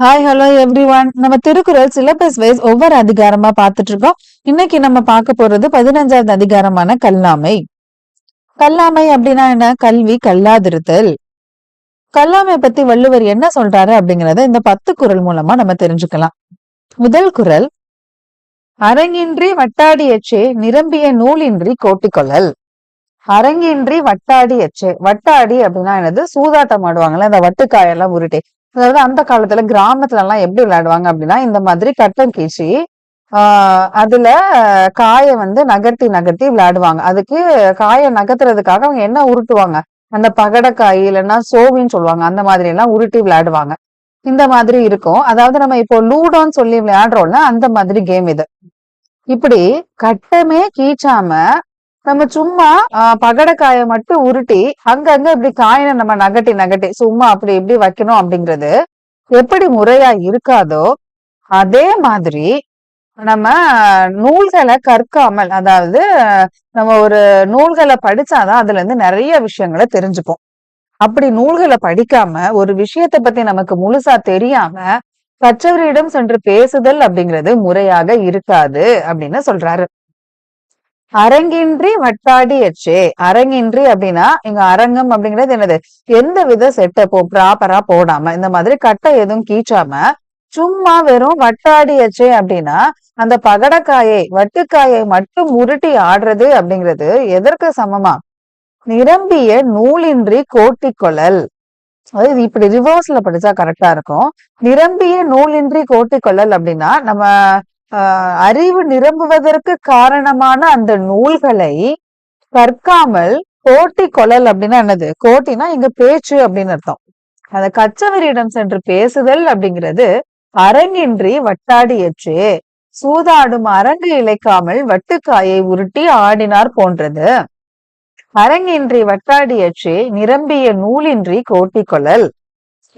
Hi hello every one நம்ம Thirukkural syllabus wise ஒவ்வொரு அதிகாரமா பார்த்துட்டு இருக்கோம் இன்னைக்கு நம்ம பார்க்க போறது பதினஞ்சாவது அதிகாரமான கல்லாமை. கல்லாமை அப்படின்னா என்ன? கல்வி கல்லாதிருத்தல். கல்லாமை பத்தி வள்ளுவர் என்ன சொல்றாரு அப்படிங்கறத இந்த பத்து குறள் மூலமா நம்ம தெரிஞ்சுக்கலாம். முதல் குறள் அரங்கின்றி வட்டாடி எச்சே நிரம்பிய நூலின்றி கோட்டிக்கொள்ளல். அரங்கின்றி வட்டாடி எச்சே வட்டாடி அப்படின்னா என்னது? சூதாட்டம் ஆடுவாங்கல்ல இந்த வட்டுக்காயெல்லாம் உருட்டே. அதாவது அந்த காலத்துல கிராமத்துல எல்லாம் எப்படி விளையாடுவாங்க அப்படின்னா இந்த மாதிரி கட்டம் கீச்சி ஆஹ் அதுல காயை வந்து நகர்த்தி நகர்த்தி விளையாடுவாங்க. அதுக்கு காயை நகர்த்துறதுக்காக அவங்க என்ன உருட்டுவாங்க? அந்த பகடக்காய் இல்லைன்னா சோவின்னு சொல்லுவாங்க. அந்த மாதிரி எல்லாம் உருட்டி விளையாடுவாங்க. இந்த மாதிரி இருக்கும். அதாவது நம்ம இப்போ லூடோன்னு சொல்லி விளையாடுறோம்ல அந்த மாதிரி கேம் இது. இப்படி கட்டமே கீச்சாம நம்ம சும்மா ஆஹ் பகடக்காயை மட்டும் உருட்டி அங்கங்க இப்படி காயினை நம்ம நகட்டி நகட்டி சும்மா அப்படி இப்படி வைக்கணும் அப்படிங்கிறது எப்படி முறையா இருக்காதோ அதே மாதிரி நம்ம நூல்களை கற்காமல் அதாவது நம்ம ஒரு நூல்களை படிச்சாதான் அதுல இருந்து நிறைய விஷயங்களை தெரிஞ்சுப்போம். அப்படி நூல்களை படிக்காம ஒரு விஷயத்த பத்தி நமக்கு முழுசா தெரியாம கற்றவரிடம் சென்று பேசுதல் அப்படிங்கிறது முறையாக இருக்காது அப்படின்னு சொல்றாரு. அரங்கின்றி வட்டாடி எச்சே அரங்கின்றி அப்படின்னா இங்க அரங்கம் அப்படிங்கிறது என்னது? எந்த வித செட்டப்போ ப்ராப்பரா போடாம இந்த மாதிரி கட்டை எதுவும் கீச்சாம சும்மா வெறும் வட்டாடி எச்சே அப்படின்னா அந்த பகடக்காயை வட்டுக்காயை மட்டும் உருட்டி ஆடுறது அப்படிங்கிறது எதற்கு சமமா? நிரம்பிய நூலின்றி கோட்டிக்கொள்ளல் அதாவது இப்படி ரிவர்ஸ்ல படிச்சா கரெக்டா இருக்கும். நிரம்பிய நூலின்றி கோட்டிக்கொள்ளல் அப்படின்னா நம்ம அறிவு நிரம்புவதற்கு காரணமான அந்த நூல்களை கற்காமல் கோட்டி கொலல் அப்படின்னா என்னது? கோட்டினா இங்க பேச்சு அப்படின்னு அர்த்தம். அந்த கச்சவரியிடம் சென்று பேசுதல் அப்படிங்கிறது அரங்கின்றி வட்டாடியற்றே சூதாடும் அரங்கு இழைக்காமல் வட்டுக்காயை உருட்டி ஆடினார் போன்றது. அரங்கின்றி வட்டாடியற்றே நிரம்பிய நூலின்றி கோட்டிக்கொள்ளல்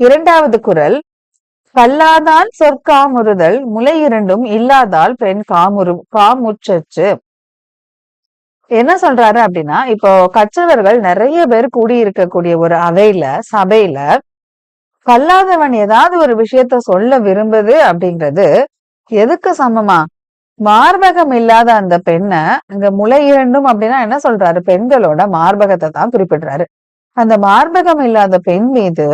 இரண்டாவது குரல் கல்லாதான் சொற்காமுறுதல் முளை இரண்டும் இல்லாதால் பெண் காமுறு காமுற்றச்சு. என்ன சொல்றாரு அப்படின்னா இப்போ கற்றவர்கள் நிறைய பேர் கூடியிருக்கக்கூடிய ஒரு அவையில சபையில கல்லாதவன் ஏதாவது ஒரு விஷயத்த சொல்ல விரும்புது அப்படிங்கிறது எதுக்கு சமமா? மார்பகம் இல்லாத அந்த பெண்ணை அங்க முளை இரண்டும் அப்படின்னா என்ன சொல்றாரு? பெண்களோட மார்பகத்தை தான் குறிப்பிடுறாரு. அந்த மார்பகம் இல்லாத பெண் மீது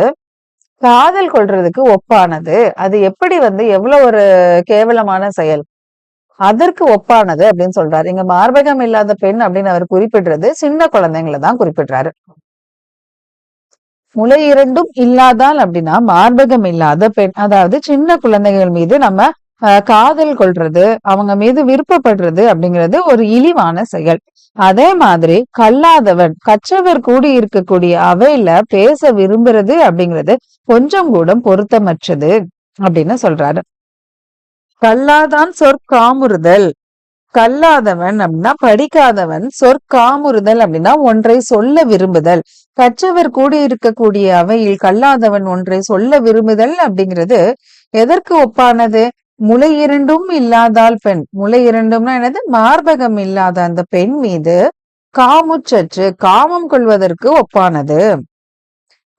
காதல் கொள்றதுக்கு ஒப்பானது. அது எப்படி வந்து எவ்வளவு ஒரு கேவலமான செயல். அதற்கு ஒப்பானது அப்படின்னு சொல்றாரு. இங்க மார்பகம் இல்லாத பெண் அப்படின்னு அவர் குறிப்பிடுறது சின்ன குழந்தைங்களை தான் குறிப்பிடுறாரு. முளை இரண்டும் இல்லாதால் அப்படின்னா மார்பகம் இல்லாத பெண். அதாவது சின்ன குழந்தைகள் மீது நம்ம காதல் கொள்றது அவங்க மீது விருப்பப்படுறது அப்படிங்கிறது ஒரு இழிவான செயல். அதே மாதிரி கல்லாதவன் கற்றவர் கூடி இருக்கக்கூடிய அவையில பேச விரும்புறது அப்படிங்கிறது கொஞ்சம் கூட பொருத்தமற்றது அப்படின்னு சொல்றாரு. கல்லாதான் சொற்காமுறுதல். கல்லாதவன் அப்படின்னா படிக்காதவன் சொற்காமுறுதல் அப்படின்னா ஒன்றை சொல்ல விரும்புதல். கற்றவர் கூடி இருக்கக்கூடிய அவையில் கல்லாதவன் ஒன்றை சொல்ல விரும்புதல் அப்படிங்கிறது எதற்கு ஒப்பானது? முளை இரண்டும் இல்லாதால் பெண். முளை இரண்டும்னா என்னது? மார்பகம் இல்லாத அந்த பெண் மீது காமுச்சற்று காமம் கொள்வதற்கு ஒப்பானது.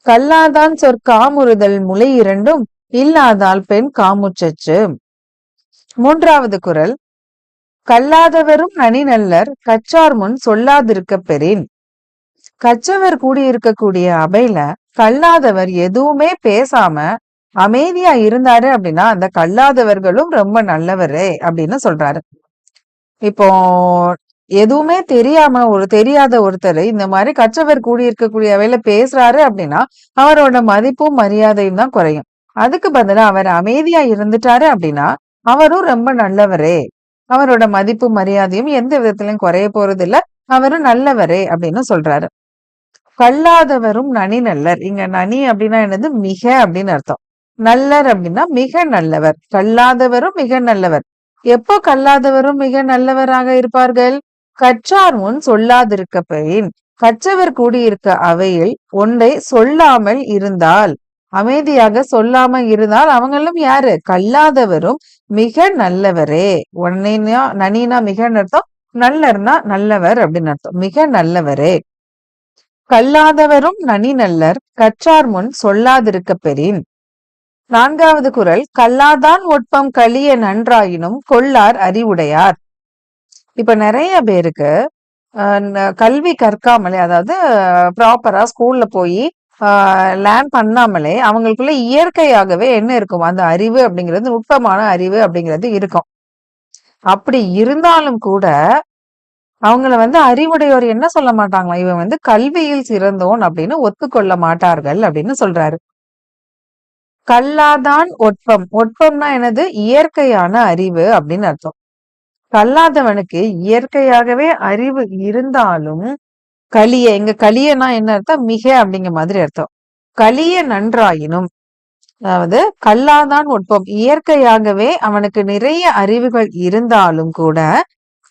கல்லாதான் சொற்காமுறுதல் முளை இரண்டும் இல்லாதால் பெண் காமுச்சற்று மூன்றாவது குரல். கல்லாதவரும் நனி நல்லர் கச்சார் முன் சொல்லாதிருக்க பெறின். கச்சவர் கூடியிருக்கக்கூடிய அவையில கல்லாதவர் எதுவுமே பேசாம அமைதியா இருந்தாரு அப்படின்னா அந்த கல்லாதவர்களும் ரொம்ப நல்லவரே அப்படின்னு சொல்றாரு. இப்போ எதுவுமே தெரியாம ஒரு தெரியாத ஒருத்தர் இந்த மாதிரி கற்றவர் கூடியிருக்கக்கூடிய வேலை பேசுறாரு அப்படின்னா அவரோட மதிப்பும் மரியாதையும் தான் குறையும். அதுக்கு பதிலா அவர் அமைதியா இருந்துட்டாரு அப்படின்னா அவரும் ரொம்ப நல்லவரே. அவரோட மதிப்பு மரியாதையும் எந்த விதத்திலையும் குறைய போறது இல்ல அவரும் நல்லவரே அப்படின்னு சொல்றாரு. கல்லாதவரும் நனி நல்லர். இங்க நனி அப்படின்னா என்னது? மிக அப்படின்னு அர்த்தம். நல்லர் அப்படின்னா மிக நல்லவர். கல்லாதவரும் மிக நல்லவர். எப்போ கல்லாதவரும் மிக நல்லவராக இருப்பார்கள்? கற்றார் முன் சொல்லாதிருக்க பெயின் கற்றவர் கூடியிருக்க அவையில் ஒன்றை சொல்லாமல் இருந்தால். அமைதியாக சொல்லாம இருந்தால் அவங்களும் யாரு? கல்லாதவரும் மிக நல்லவரே. ஒன்னைனா நனினா மிக அர்த்தம் நல்லர்னா நல்லவர் அப்படின்னு அர்த்தம். மிக நல்லவரே. கல்லாதவரும் நனி நல்லர் கற்றார் முன் சொல்லாதிருக்க பெறின் நான்காவது குரல் கல்லாதான் ஒட்பம் கலிய நன்றாயினும் கொள்ளார் அறிவுடையார். இப்ப நிறைய பேருக்கு கல்வி கற்காமலே அதாவது ப்ராப்பரா ஸ்கூல்ல போய் லேர்ன் பண்ணாமலே அவங்களுக்குள்ள இயற்கையாகவே என்ன இருக்கும்? அந்த அறிவு அப்படிங்கிறது நுட்பமான அறிவு அப்படிங்கிறது இருக்கும். அப்படி இருந்தாலும் கூட அவங்கள வந்து அறிவுடையோர் என்ன சொல்ல மாட்டாங்களா இவன் வந்து கல்வியில் சிறந்தோன் அப்படின்னு ஒத்துக்கொள்ள மாட்டார்கள் அப்படின்னு சொல்றாரு. கல்லாதான் ஒட்பம். ஒட்பம்னா எனது இயற்கையான அறிவு அப்படின்னு அர்த்தம். கல்லாதவனுக்கு இயற்கையாகவே அறிவு இருந்தாலும் கலிய இங்க கலியனா என்ன அர்த்தம்? மிக அப்படிங்கிற மாதிரி அர்த்தம். கலிய நன்றாயினும் அதாவது கல்லாதான் ஒட்பம். இயற்கையாகவே அவனுக்கு நிறைய அறிவுகள் இருந்தாலும் கூட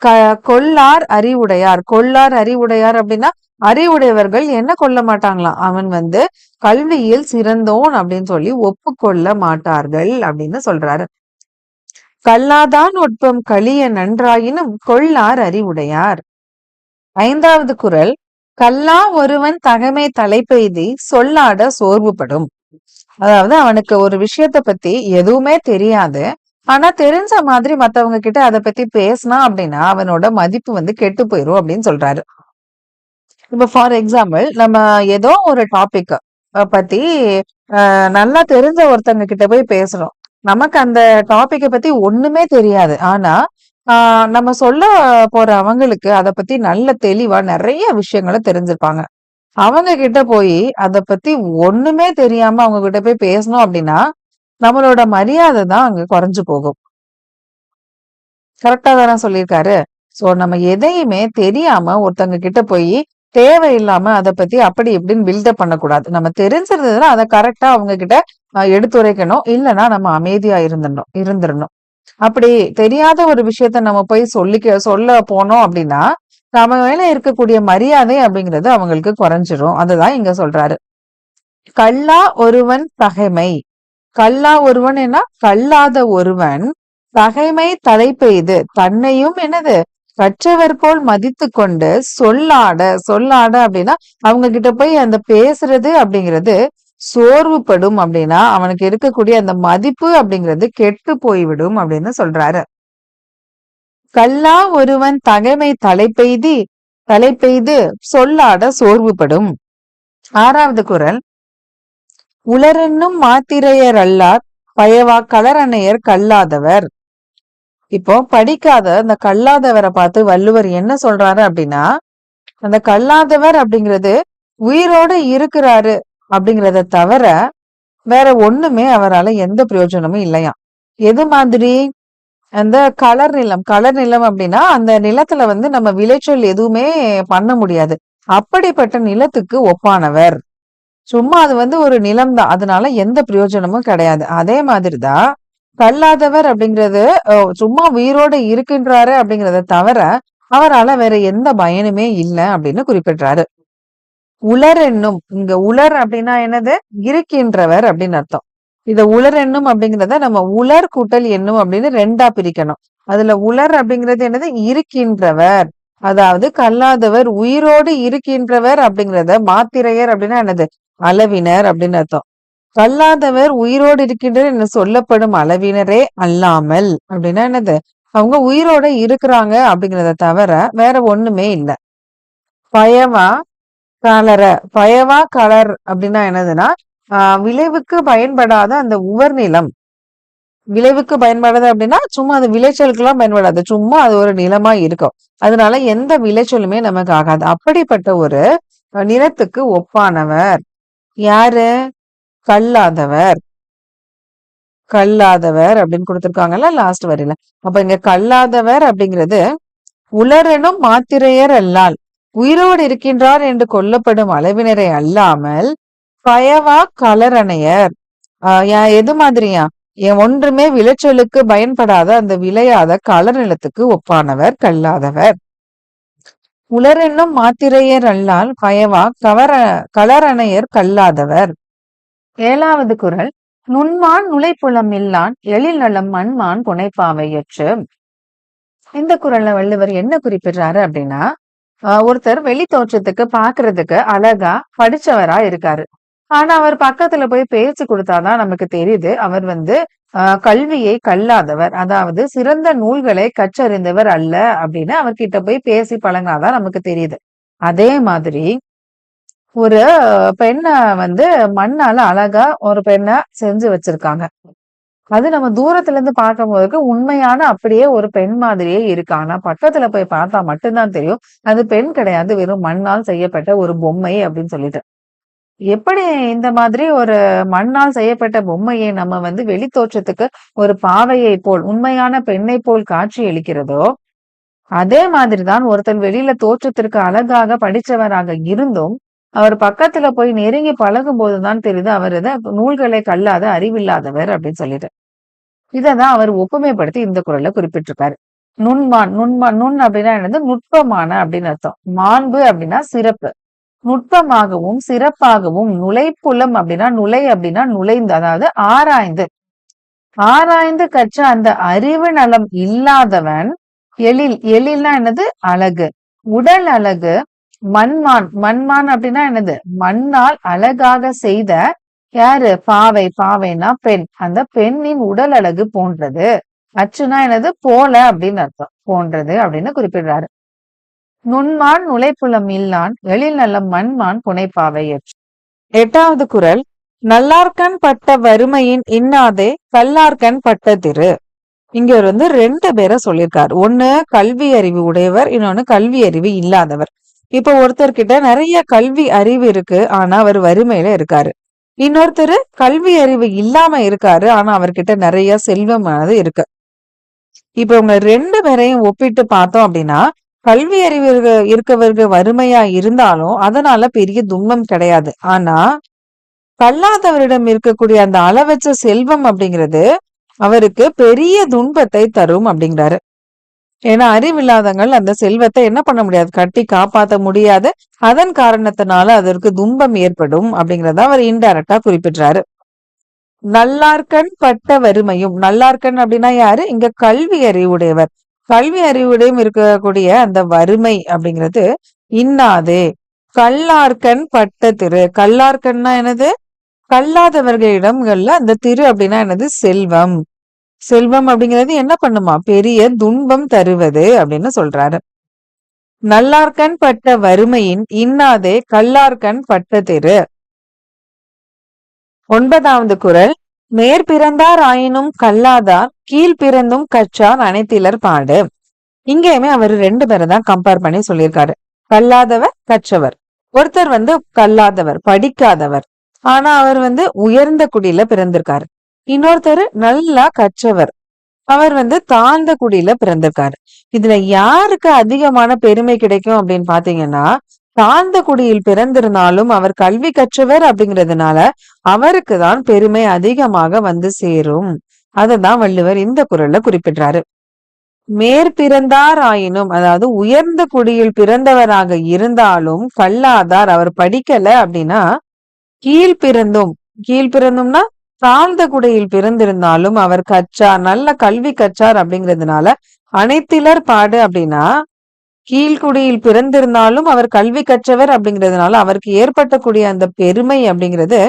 க கொல்லார் அறிவுடையார். கொல்லார் அறிவுடையார் அப்படின்னா அறிவுடையவர்கள் என்ன கொள்ள மாட்டாங்களாம்? அவன் வந்து கல்வியில் சிறந்தோன் அப்படின்னு சொல்லி ஒப்புக்கொள்ள மாட்டார்கள் அப்படின்னு சொல்றாரு. கல்லாதான் நுட்பம் கலிய நன்றாயினும் கொள்ளார் அறிவுடையார். ஐந்தாவது குரல் கல்லா ஒருவன் தகமை தலைப்பெய்தி சொல்லாட சோர்வுபடும். அதாவது அவனுக்கு ஒரு விஷயத்த பத்தி எதுவுமே தெரியாது. ஆனா தெரிஞ்ச மாதிரி மத்தவங்க கிட்ட அதை பத்தி பேசினா அப்படின்னா அவனோட மதிப்பு வந்து கெட்டு போயிரும் அப்படின்னு சொல்றாரு. இப்ப ஃபார் எக்ஸாம்பிள் நம்ம ஏதோ ஒரு டாபிக் பத்தி நல்லா தெரிஞ்ச ஒருத்தங்க கிட்ட போய் பேசுறோம். நமக்கு அந்த டாபிக்கை பத்தி ஒண்ணுமே தெரியாது. ஆனா ஆஹ் நம்ம சொல்ல போற அவங்களுக்கு அத பத்தி நல்ல தெளிவா நிறைய விஷயங்களை தெரிஞ்சிருப்பாங்க. அவங்க கிட்ட போய் அத பத்தி ஒண்ணுமே தெரியாம அவங்க கிட்ட போய் பேசணும் அப்படின்னா நம்மளோட மரியாதை தான் அங்க குறைஞ்சு போகும். கரெக்டா தானே சொல்லியிருக்காரு. சோ நம்ம எதையுமே தெரியாம ஒருத்தங்க கிட்ட போய் தேவையில்லாம அதை பத்தி அப்படி இப்படின்னு பில்டப் பண்ணக்கூடாது. நம்ம தெரிஞ்சிருந்ததுன்னா அதை கரெக்டா அவங்க கிட்ட எடுத்துரைக்கணும். இல்லைன்னா நம்ம அமைதியா இருந்துடணும் இருந்துடணும். அப்படி தெரியாத ஒரு விஷயத்த நம்ம போய் சொல்லிக்க சொல்ல போனோம் அப்படின்னா நம்ம மேல இருக்கக்கூடிய மரியாதை அப்படிங்கிறது அவங்களுக்கு குறைஞ்சிரும். அதுதான் இங்க சொல்றாரு. கல்லா ஒருவன் தகைமை கல்லா ஒருவன் என்ன? கல்லாத ஒருவன் தகைமை தலை பெய்து தன்னையும் என்னது? கற்றவர் போல் மதித்து கொண்டு சொல்லாட சொல்லாட அப்படின்னா அவங்க கிட்ட போய் அந்த பேசுறது அப்படிங்கிறது சோர்வுபடும் அப்படின்னா அவனுக்கு இருக்கக்கூடிய அந்த மதிப்பு அப்படிங்கிறது கெட்டு போய்விடும் அப்படின்னு சொல்றாரு. கல்லா ஒருவன் தகைமை தலைப்பெய்தி தலைப்பெய்து சொல்லாட சோர்வுபடும். ஆறாவது குரல். உலரென்னும் மாத்திரையர் அல்லார் பயவா கலரணையர் கல்லாதவர். இப்போ படிக்காத அந்த கல்லாதவரை பார்த்து வள்ளுவர் என்ன சொல்றாரு அப்படின்னா அந்த கல்லாதவர் அப்படிங்கிறது உயிரோட இருக்கிறாரு அப்படிங்கிறத தவிர வேற ஒண்ணுமே அவரால் எந்த பிரயோஜனமும் இல்லையா எது மாதிரி? அந்த கலர் நிலம். கலர் நிலம் அப்படின்னா அந்த நிலத்துல வந்து நம்ம விளைச்சல் எதுவுமே பண்ண முடியாது. அப்படிப்பட்ட நிலத்துக்கு ஒப்பானவர். சும்மா அது வந்து ஒரு நிலம் தான் அதனால எந்த பிரயோஜனமும் கிடையாது. அதே மாதிரிதான் கல்லாதவர் அப்படிங்கிறது சும்மா உயிரோடு இருக்கின்றாரு அப்படிங்கிறத தவிர அவரால் வேற எந்த பயனுமே இல்லை அப்படின்னு குறிப்பிடுறாரு. உலர் என்னும் இங்க உலர் அப்படின்னா என்னது? இருக்கின்றவர் அப்படின்னு அர்த்தம். இத உலர் என்னும் அப்படிங்கிறத நம்ம உலர் கூட்டல் என்னும் அப்படின்னு ரெண்டா பிரிக்கணும். அதுல உலர் அப்படிங்கிறது என்னது? இருக்கின்றவர். அதாவது கல்லாதவர் உயிரோடு இருக்கின்றவர் அப்படிங்கிறத மாத்திரையர் அப்படின்னா என்னது? அளவினர் அப்படின்னு அர்த்தம். கல்லாதவர் உயிரோடு இருக்கின்றனர் என்று சொல்லப்படும் அளவினரே அல்லாமல். அப்படின்னா என்னது? அவங்க உயிரோட இருக்கிறாங்க அப்படிங்கிறத தவிர வேற ஒண்ணுமே இல்லை. பயவா கலர பயவா கலர் அப்படின்னா என்னதுன்னா ஆஹ் விளைவுக்கு பயன்படாத அந்த உவர் நிலம். விளைவுக்கு பயன்படாது அப்படின்னா சும்மா அது விளைச்சலுக்கெல்லாம் பயன்படாது. சும்மா அது ஒரு நிலமா இருக்கும். அதனால எந்த விளைச்சலுமே நமக்கு ஆகாது. அப்படிப்பட்ட ஒரு நிலத்துக்கு ஒப்பானவர். யாரு? கல்லாதவர். கல்லாதவர் அப்படின்னு கொடுத்துருக்காங்கல்ல லாஸ்ட் வரையில. அப்ப இங்க கல்லாதவர் அப்படிங்கிறது உலரனும் மாத்திரையர் அல்லால் உயிரோடு இருக்கின்றார் என்று கொல்லப்படும் அளவினரை அல்லாமல் பயவா கலரணையர். ஆஹ் எது மாதிரியா? என் ஒன்றுமே விளைச்சலுக்கு பயன்படாத அந்த விளையாத கலர் நிலத்துக்கு ஒப்பானவர் கல்லாதவர். உலரென்னும் மாத்திரையர் அல்லால் பயவா கவர கலரணையர் கல்லாதவர். ஏழாவது குரல் நுண்மான் நுழைப்புலம் இல்லான் எழில் நலம் மண்மான் புனைப்பாவையற்று இந்த குரல்ல வள்ளுவர் என்ன குறிப்பிடுறாரு அப்படின்னா ஒருத்தர் வெளி தோற்றத்துக்கு பாக்குறதுக்கு அழகா படிச்சவரா இருக்காரு. ஆனா அவர் பக்கத்துல போய் பேச்சு கொடுத்தாதான் நமக்கு தெரியுது. அவர் வந்து ஆஹ் கல்வியை கல்லாதவர். அதாவது சிறந்த நூல்களை கற்றறிந்தவர் அல்ல அப்படின்னு அவர்கிட்ட போய் பேசி பழங்கினாதான் நமக்கு தெரியுது. அதே மாதிரி ஒரு பெண்ணை வந்து மண்ணால அழகா ஒரு பெண்ணை செஞ்சு வச்சிருக்காங்க. அது நம்ம தூரத்துல இருந்து பார்க்கும் போதுக்கு உண்மையான அப்படியே ஒரு பெண் மாதிரியே இருக்கு. ஆனா பக்கத்துல போய் பார்த்தா மட்டும்தான் தெரியும். அது பெண் கிடையாது. வெறும் மண்ணால் செய்யப்பட்ட ஒரு பொம்மை அப்படின்னு சொல்லிட்டு. எப்படி இந்த மாதிரி ஒரு மண்ணால் செய்யப்பட்ட பொம்மையை நம்ம வந்து வெளி தோற்றத்துக்கு ஒரு பாவையை போல் உண்மையான பெண்ணை போல் காட்சி அளிக்கிறதோ அதே மாதிரிதான் ஒருத்தர் வெளியில தோற்றத்திற்கு அழகாக படிச்சவராக இருந்தும் அவர் பக்கத்துல போய் நெருங்கி பழகும் போதுதான் தெரியுது அவர் இதை நூல்களை கல்லாத அறிவில்லாதவர் அப்படின்னு சொல்லிட்டு. இததான் அவர் ஒப்புமைப்படுத்தி இந்த குரல்ல குறிப்பிட்டிருக்காரு நுண்மான் நுண்மான் நுண் அப்படின்னா என்னது? நுட்பமான அப்படின்னு அர்த்தம். மாண்பு அப்படின்னா சிறப்பு. நுட்பமாகவும் சிறப்பாகவும் நுழைப்புலம் அப்படின்னா நுழை அப்படின்னா நுழைந்து அதாவது ஆராய்ந்து. ஆராய்ந்து கற்ற அந்த அறிவு நலம் இல்லாதவன் எழில் எழில்னா என்னது? அழகு. உடல் அழகு மண்மான் மண்மான் அப்படின்னா என்னது? மண்ணால் அழகாக செய்த யாரு? பாவை பாவைனா பெண். அந்த பெண்ணின் உடல் அழகு போன்றது. அச்சுனா என்னது? போல அப்படின்னு அர்த்தம். போன்றது அப்படின்னு குறிப்பிடுறாரு. நுண்மான் நுழைப்புலம் இல்லான் எழில் நல்ல மண்மான் புனைப்பாவை எட்டாவது குரல். நல்லார்கண் பட்ட வறுமையின் இன்னாதே கல்லார்கண் பட்ட திரு. இங்க வந்து ரெண்டு பேரை சொல்லியிருக்காரு. ஒண்ணு கல்வி அறிவு உடையவர் இன்னொன்னு கல்வி அறிவு இல்லாதவர். இப்போ ஒருத்தர்கிட்ட நிறைய கல்வி அறிவு இருக்கு ஆனா அவர் வறுமையில இருக்காரு. இன்னொருத்தர் கல்வி அறிவு இல்லாம இருக்காரு ஆனா அவர்கிட்ட நிறைய செல்வமானது இருக்கு. இப்ப உங்க ரெண்டு பேரையும் ஒப்பிட்டு பார்த்தோம் அப்படின்னா கல்வி அறிவு இருக்கவர்கள் வறுமையா இருந்தாலும் அதனால பெரிய துன்பம் கிடையாது. ஆனா கல்லாதவரிடம் இருக்கக்கூடிய அந்த அளவச்ச செல்வம் அப்படிங்கிறது அவருக்கு பெரிய துன்பத்தை தரும் அப்படிங்கிறாரு. ஏன்னா அறிவில்லாதவங்கள் அந்த செல்வத்தை என்ன பண்ண முடியாது? கட்டி காப்பாத்த முடியாது. அதன் காரணத்தினால அதற்கு துன்பம் ஏற்படும் அப்படிங்கறத அவர் இன்டைரக்டா குறிப்பிடுறாரு. நல்லார்கண் பட்ட வறுமையும் நல்லார்கண் அப்படின்னா யாரு? இங்க கல்வி அறிவுடையவர். கல்வி அறிவுடையும் இருக்கக்கூடிய அந்த வறுமை அப்படிங்கிறது இன்னாதே. கல்லார்கண் பட்ட திரு. கல்லார்கண்னா என்னது? கல்லாதவர்களிடங்கள்ல அந்த திரு அப்படின்னா என்னது? செல்வம். செல்வம் அப்படிங்கிறது என்ன பண்ணுமா? பெரிய துன்பம் தருவது அப்படின்னு சொல்றாரு. நல்லார்கண் பட்ட வறுமையின் இன்னாதே கல்லார்கண் பட்ட திரு. ஒன்பதாவது குரல். மேற்பிறந்தார் ஆயினும் கல்லாதார் கீழ் பிறந்தும் கற்றார் அனைத்திலர் பாடு. இங்கேயுமே அவர் ரெண்டு பேரை தான் கம்பேர் பண்ணி சொல்லியிருக்காரு. கல்லாதவர் கற்றவர். ஒருத்தர் வந்து கல்லாதவர் படிக்காதவர். ஆனா அவர் வந்து உயர்ந்த குடியில பிறந்திருக்காரு. இன்னொருத்தர் நல்லா கற்றவர். அவர் வந்து தாழ்ந்த குடியில பிறந்திருக்காரு. இதுல யாருக்கு அதிகமான பெருமை கிடைக்கும் அப்படின்னு பாத்தீங்கன்னா தாழ்ந்த குடியில் பிறந்திருந்தாலும் அவர் கல்வி கற்றவர் அப்படிங்கிறதுனால அவருக்கு தான் பெருமை அதிகமாக வந்து சேரும். அததான் வள்ளுவர் இந்த குரல்ல குறிப்பிடுறாரு. மேற்பிறந்தார் ஆயினும் அதாவது உயர்ந்த குடியில் பிறந்தவராக இருந்தாலும் கல்லாதார் அவர் படிக்கல அப்படின்னா கீழ் பிறந்தும் கீழ் பிறந்தும்னா தாழ்ந்த குடையில் பிறந்திருந்தாலும் அவர் கற்றார் நல்ல கல்வி கற்றார் அப்படிங்கிறதுனால அனைத்திலர் பாடு அப்படின்னா கீழ்குடியில் பிறந்திருந்தாலும் அவர் கல்வி கற்றவர் அப்படிங்கிறதுனால அவருக்கு ஏற்பட்டக்கூடிய அந்த பெருமை அப்படிங்கிறது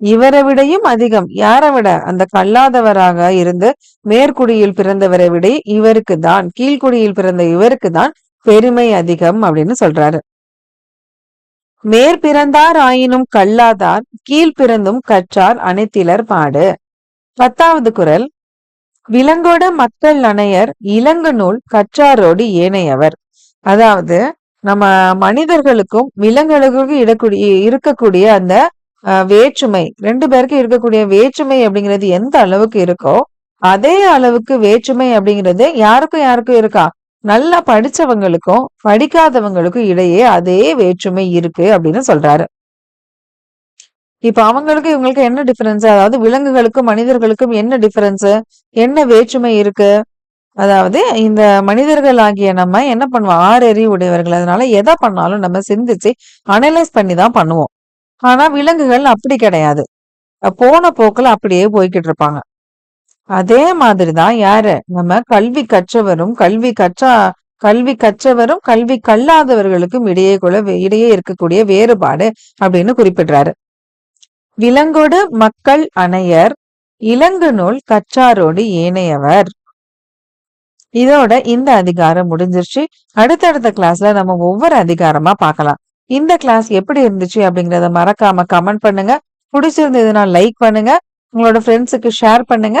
இவரை விடையும் அதிகம். யாரை விட? அந்த கல்லாதவராக இருந்து மேற்குடியில் பிறந்தவரை விட இவருக்கு தான் கீழ்குடியில் பிறந்த இவருக்கு தான் பெருமை அதிகம் அப்படின்னு சொல்றாரு. மேற்பிறந்தார் ஆயினும் கல்லாதார் கீழ்பிறந்தும் கற்றார் அனைத்திலர் பாடு. பத்தாவது குரல். விலங்கோட மக்கள் அணையர் இலங்கு நூல் கற்றாரோடு ஏனையவர். அதாவது நம்ம மனிதர்களுக்கும் விலங்குகளுக்கும் இடக்கூடிய இருக்கக்கூடிய அந்த வேற்றுமை ரெண்டு பேருக்கும் இருக்கக்கூடிய வேற்றுமை அப்படிங்கிறது எந்த அளவுக்கு இருக்கோ அதே அளவுக்கு வேற்றுமை அப்படிங்கிறது யாருக்கும் யாருக்கும் இருக்கா? நல்லா படிச்சவங்களுக்கும் படிக்காதவங்களுக்கும் இடையே அதே வேற்றுமை இருக்கு அப்படின்னு சொல்றாரு. இப்ப அவங்களுக்கு இவங்களுக்கு என்ன டிஃபரன்ஸ் அதாவது விலங்குகளுக்கும் மனிதர்களுக்கும் என்ன டிஃபரன்ஸ் என்ன வேற்றுமை இருக்கு? அதாவது இந்த மனிதர்கள் ஆகிய நம்ம என்ன பண்ணுவோம்? ஆறறி உடையவர்கள். அதனால எதை பண்ணாலும் நம்ம சிந்திச்சு அனலைஸ் பண்ணி தான் பண்ணுவோம். ஆனா விலங்குகள் அப்படி கிடையாது. போன போக்கில் அப்படியே போய்கிட்டு இருப்பாங்க. அதே மாதிரிதான் யாரு? நம்ம கல்வி கற்றவரும் கல்வி கற்றா கல்வி கற்றவரும் கல்வி கல்லாதவர்களுக்கும் இடையே கூட இடையே இருக்கக்கூடிய வேறுபாடு அப்படின்னு குறிப்பிடுறாரு. விலங்கொடு மக்கள் அணையர் இலங்கு நூல் கற்றாரோடு ஏனையவர். இதோட இந்த அதிகாரம் முடிஞ்சிருச்சு. அடுத்தடுத்த கிளாஸ்ல நம்ம ஒவ்வொரு அதிகாரமா பார்க்கலாம். இந்த கிளாஸ் எப்படி இருந்துச்சு அப்படிங்கறத மறக்காம கமெண்ட் பண்ணுங்க. பிடிச்சிருந்ததுன்னா லைக் பண்ணுங்க. உங்களோட ஃப்ரெண்ட்ஸுக்கு ஷேர் பண்ணுங்க.